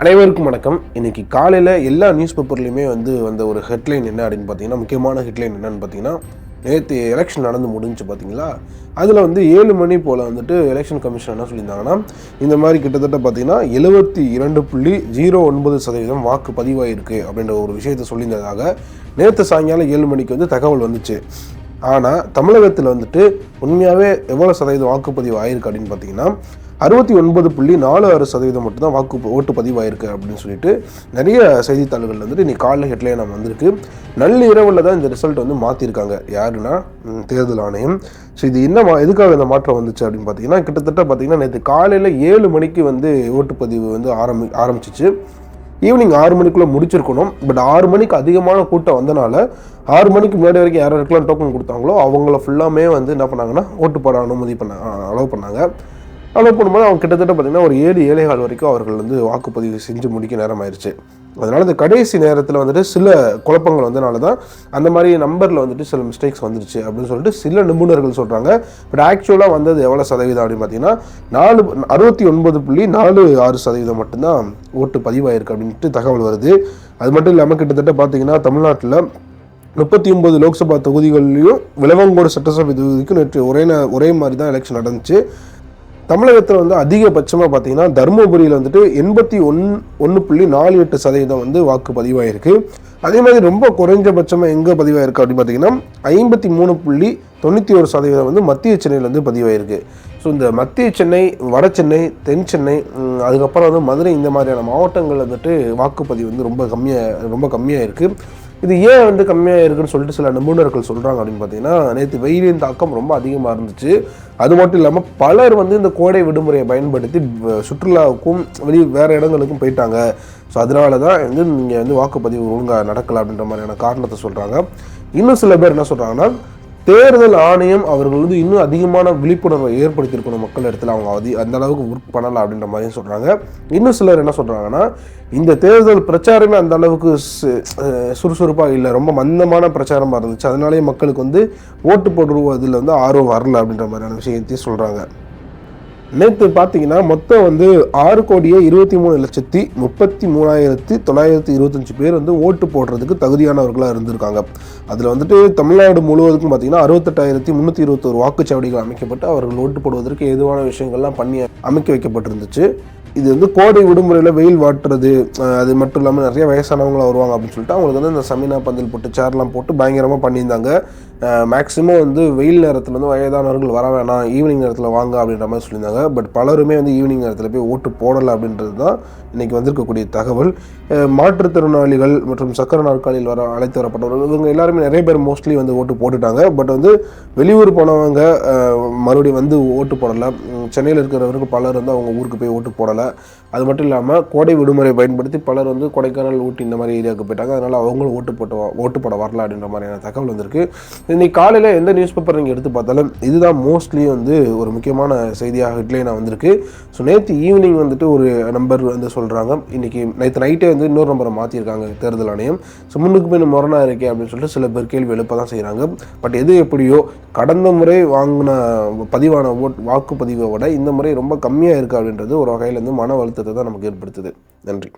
அனைவருக்கும் வணக்கம். இன்னைக்கு காலையில் எல்லா நியூஸ் பேப்பர்லேயுமே வந்து வந்த ஒரு ஹெட்லைன் என்ன அப்படின்னு பார்த்தீங்கன்னா முக்கியமான ஹெட்லைன் என்னன்னு பார்த்தீங்கன்னா நேற்று எலெக்ஷன் நடந்து முடிஞ்சு பார்த்தீங்களா அதில் வந்து ஏழு மணி போல் வந்துட்டு எலெக்ஷன் கமிஷன் என்ன சொல்லியிருந்தாங்கன்னா இந்த மாதிரி கிட்டத்தட்ட பார்த்தீங்கன்னா எழுபத்தி இரண்டு புள்ளி ஜீரோ ஒன்பது சதவீதம் வாக்கு பதிவாயிருக்கு அப்படின்ற ஒரு விஷயத்தை சொல்லியிருந்ததாக நேற்று சாயங்காலம் ஏழு மணிக்கு வந்து தகவல் வந்துச்சு. ஆனால் தமிழகத்தில் வந்துட்டு உண்மையாகவே எவ்வளோ சதவீதம் வாக்குப்பதிவு ஆயிருக்கு அப்படின்னு பார்த்தீங்கன்னா அறுபத்தி ஒன்பது புள்ளி நாலு ஆறு சதவீதம் மட்டும்தான் வாக்கு ஓட்டு பதிவாயிருக்கு அப்படின்னு சொல்லிட்டு நிறைய செய்தித்தாள்கள் வந்துட்டு இன்னைக்கு காலைல ஹெட்லைன் நம்ம வந்திருக்கு. நள்ளிரவில் தான் இந்த ரிசல்ட் வந்து மாற்றிருக்காங்க யாருன்னா தேர்தல் ஆணையம். ஸோ இது என்ன மா- எதுக்காக இந்த மாற்றம் வந்துச்சு அப்படின்னு பார்த்தீங்கன்னா கிட்டத்தட்ட பார்த்தீங்கன்னா நேற்று காலையில் ஏழு மணிக்கு வந்து ஓட்டுப்பதிவு வந்து ஆரம்பி ஆரம்பிச்சிச்சு. ஈவினிங் ஆறு மணிக்குள்ளே முடிச்சிருக்கணும். பட் ஆறு மணிக்கு அதிகமான கூட்டம் வந்தனால ஆறு மணிக்கு முன்னாடி வரைக்கும் யார் யாருக்கெல்லாம் டோக்கன் கொடுத்தாங்களோ அவங்கள ஃபுல்லாமே வந்து என்ன பண்ணாங்கன்னா ஓட்டு போட அனுமதி பண்ண அலோவ் பண்ணாங்க. அலோவ் பண்ணும்போது அவங்க கிட்டத்தட்ட பார்த்தீங்கன்னா ஒரு ஏழு ஏழைகால் வரைக்கும் அவர்கள் வந்து வாக்குப்பதிவு செஞ்சு முடிக்க நேரம் ஆயிடுச்சு அதனால் இந்த கடைசி நேரத்தில் வந்துட்டு சில குழப்பங்கள் வந்தனால தான் அந்த மாதிரி நம்பரில் வந்துட்டு சில மிஸ்டேக்ஸ் வந்துருச்சு அப்படின்னு சொல்லிட்டு சில நிபுணர்கள் சொல்கிறாங்க பட் ஆக்சுவலாக வந்தது எவ்வளோ சதவீதம் அப்படின்னு பார்த்தீங்கன்னா நாலு அறுபத்தி ஒன்பது புள்ளி நாலு ஆறு சதவீதம் மட்டும்தான் ஓட்டு பதிவாயிருக்கு அப்படின்ட்டு தகவல் வருது. அது மட்டும் இல்லாமல் கிட்டத்தட்ட பார்த்தீங்கன்னா தமிழ்நாட்டில் முப்பத்தி ஒன்பது லோக்சபா தொகுதிகள்லையும் விலவங்கோடு சட்டசபை தொகுதிக்கும் நேற்று ஒரே ஒரே மாதிரி தான் எலெக்ஷன் நடந்துச்சு. தமிழகத்தில் வந்து அதிகபட்சமாக பார்த்தீங்கன்னா தருமபுரியில் வந்துட்டு எண்பத்தி ஒன் ஒன்று புள்ளி நாலு எட்டு சதவீதம் வந்து வாக்கு பதிவாயிருக்கு. அதே மாதிரி ரொம்ப குறைஞ்சபட்சமாக எங்கே பதிவாயிருக்கு அப்படின்னு பார்த்தீங்கன்னா ஐம்பத்தி மூணு புள்ளி தொண்ணூற்றி ஒரு சதவீதம் வந்து மத்திய சென்னையில் வந்து பதிவாயிருக்கு. ஸோ இந்த மத்திய சென்னை வட சென்னை தென் சென்னை அதுக்கப்புறம் வந்து மதுரை இந்த மாதிரியான மாவட்டங்கள் வந்துட்டு வாக்குப்பதிவு வந்து ரொம்ப கம்மியாக ரொம்ப கம்மியாக இருக்குது இது ஏன் வந்து கம்மியாக இருக்குன்னு சொல்லிட்டு சில நிபுணர்கள் சொல்கிறாங்க அப்படின்னு பார்த்தீங்கன்னா நேற்று வெயிலின் தாக்கம் ரொம்ப அதிகமாக இருந்துச்சு. அது மட்டும் இல்லாமல் பலர் வந்து இந்த கோடை விடுமுறையை பயன்படுத்தி சுற்றுலாவுக்கும் வெளி வேறு இடங்களுக்கும் போயிட்டாங்க. ஸோ அதனால தான் வந்து நீங்கள் வந்து வாக்குப்பதிவு ஒழுங்காக நடக்கலை அப்படின்ற மாதிரியான காரணத்தை சொல்கிறாங்க இன்னும் சில பேர் என்ன சொல்கிறாங்கன்னா தேர்தல் ஆணையம் அவர்கள் வந்து இன்னும் அதிகமான விழிப்புணர்வை ஏற்படுத்தியிருக்கணும் மக்கள் இடத்துல. அவங்க அதி அந்த அளவுக்கு ஒர்க் பண்ணலாம் அப்படின்ற மாதிரியும் சொல்கிறாங்க இன்னும் சிலர் என்ன சொல்கிறாங்கன்னா இந்த தேர்தல் பிரச்சாரமே அந்த அளவுக்கு சுறுசுறுப்பாக இல்லை. ரொம்ப மந்தமான பிரச்சாரமாக இருந்துச்சு. அதனாலேயே மக்களுக்கு வந்து ஓட்டு போடுவதில் வந்து ஆர்வம் வரல அப்படின்ற மாதிரியான விஷயத்தையும் சொல்கிறாங்க நேற்று பார்த்தீங்கன்னா மொத்தம் வந்து ஆறு கோடியே இருபத்தி மூணு லட்சத்தி முப்பத்தி மூணாயிரத்தி தொள்ளாயிரத்தி இருபத்தஞ்சி பேர் வந்து ஓட்டு போடுறதுக்கு தகுதியானவர்களாக இருந்திருக்காங்க. அதில் வந்துட்டு தமிழ்நாடு முழுவதுக்கும் பார்த்தீங்கன்னா அறுபத்தெட்டாயிரத்தி முந்நூற்றி இருபத்தோரு வாக்குச்சாவடிகள் அமைக்கப்பட்டு அவர்கள் ஓட்டு போடுவதற்கு ஏதுவான விஷயங்கள்லாம் பண்ணி அமைக்க வைக்கப்பட்டிருந்துச்சு. இது வந்து கோடை விடுமுறையில் வெயில் வாட்டுறது அது மட்டும் இல்லாமல் நிறைய வயசானவங்களாம் வருவாங்க அப்படின்னு சொல்லிட்டு அவங்களுக்கு வந்து இந்த சமீனா பந்தல் போட்டு சேர்லாம் போட்டு பயங்கரமாக பண்ணியிருந்தாங்க. மேக்ஸிமம் வந்து வெயில் நேரத்தில் வந்து வயதானவர்கள் வர வேணாம் ஈவினிங் நேரத்தில் வாங்க அப்படின்ற மாதிரி சொல்லியிருந்தாங்க. பட் பலருமே வந்து ஈவினிங் நேரத்தில் போய் ஓட்டு போடலை அப்படின்றது தான் இன்றைக்கி வந்திருக்கக்கூடிய தகவல். மாற்றுத்திறனாளிகள் மற்றும் சக்கர நாற்காலியில் வர அழைத்து வரப்பட்டவர்கள் இவங்க எல்லாருமே நிறைய பேர் மோஸ்ட்லி வந்து ஓட்டு போட்டுட்டாங்க. பட் வந்து வெளியூர் போனவங்க மறுபடியும் வந்து ஓட்டு போடலை. சென்னையில் இருக்கிறவருக்கு பலர் வந்து அவங்க ஊருக்கு போய் ஓட்டு போடலை. அது மட்டும் இல்லாமல் கோடை விடுமுறை பயன்படுத்தி பலர் வந்து கொடைக்கானல் ஊட்டி இந்த மாதிரி ஏரியாவுக்கு போயிட்டாங்க. அதனால் அவங்களும் ஓட்டு போட்டு ஓட்டு போட வரல அப்படின்ற மாதிரியான தகவல் வந்திருக்கு. இன்னைக்கு காலையில் எந்த நியூஸ் பேப்பர் நீங்கள் எடுத்து பார்த்தாலும் இதுதான் மோஸ்ட்லி வந்து ஒரு முக்கியமான செய்தியாக ஹெட்லைனாக வந்திருக்கு. ஸோ நேற்று ஈவினிங் வந்துட்டு ஒரு நம்பர் வந்து சொல்கிறாங்க இன்னைக்கு நேற்று நைட்டே வந்து இன்னொரு நம்பரை மாற்றிருக்காங்க தேர்தல் ஆணையம். ஸோ முன்னுக்கு பின் முரணா இருக்கே அப்படின்னு சொல்லிட்டு சில பேர் கேள்வி எழுப்ப தான் செய்கிறாங்க பட் எது எப்படியோ கடந்த முறை வாங்கின பதிவான ஓட் வாக்குப்பதிவை விட இந்த முறை ரொம்ப கம்மியாக இருக்குது அப்படின்றது ஒரு வகையில் வந்து மன வருத்தத்தை தான் நமக்கு ஏற்படுத்துது. நன்றி.